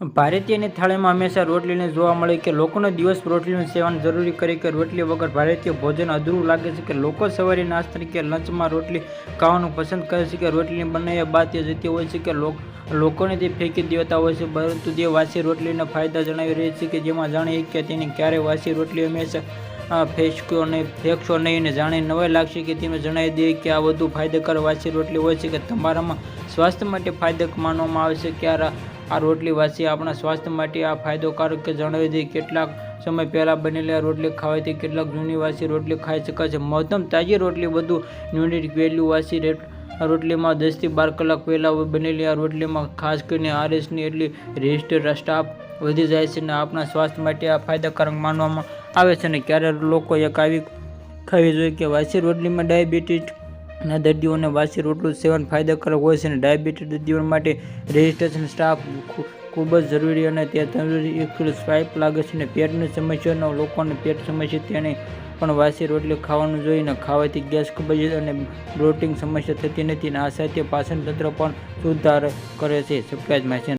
ભારતીયની થાળીમાં હંમેશા રોટલીને જોવા મળે કે લોકોનો દિવસ રોટલીનું સેવન જરૂરી કરે કે રોટલી વગર ભારતીય ભોજન અધૂરું લાગે છે કે લોકો સવારે નાસ્તા તરીકે લંચમાં રોટલી ખાવાનું પસંદ કરે છે કે રોટલી બનાવ્યા બાદ તે જતી હોય છે કે લોક- લોકોને તે ફેંકી દેતા હોય છે. પરંતુ તે વાસી રોટલીના ફાયદા જણાવી રહી છે કે જેમાં જાણીએ કે તેને ક્યારે વાસી રોટલી હંમેશા ફેંકશો નહીં ફેંકશો નહીં અને જાણે નવાઈ લાગશે કે તેમને જણાવી દઈએ કે આ વધુ ફાયદાકાર વાસી રોટલી હોય છે કે તમારામાં સ્વાસ્થ્ય માટે ફાયદક માનવામાં આવે છે. કે આ આ રોટલી વાસી આપણા સ્વાસ્થ્ય માટે આ ફાયદોકારક કે જણાવી દઈએ કેટલાક સમય પહેલાં બનેલી આ રોટલી ખાવાથી કેટલાક જૂની વાસી રોટલી ખાઈ શકાય છે. મહત્તમ તાજી રોટલી બધું ન્યુટ્રિક વેલ્યુવાસી રેટ રોટલીમાં દસથી બાર કલાક પહેલાં બનેલી આ રોટલીમાં ખાસ કરીને આરએસની એટલી રેસ્ટ સ્ટાફ વધી જાય છે અને આપણા સ્વાસ્થ્ય માટે આ ફાયદાકારક માનવામાં આવે છે અને ક્યારે લોકો એક આવી ખાવી જોઈએ કે વાસી રોટલીમાં ડાયાબિટીસ ના દર્દીઓને વાસી રોટલું સેવન ફાયદાકારક હોય છે અને ડાયાબિટીસ દર્દીઓ માટે રજિસ્ટ્રેશન સ્ટાફ ખૂબ જ જરૂરી અને તે તંદુરસ્ત સ્વાઇપ લાગે છે અને પેટની સમસ્યાનો, લોકોને પેટ સમસ્યા તેને પણ વાસી રોટલી ખાવાનું જોઈને ખાવાથી ગેસ ખૂબ જ અને બ્લોટિંગ સમસ્યા થતી નથી અને આ સાથે પાચન તંત્ર પણ સુધાર કરે છે. સફેદ માછલી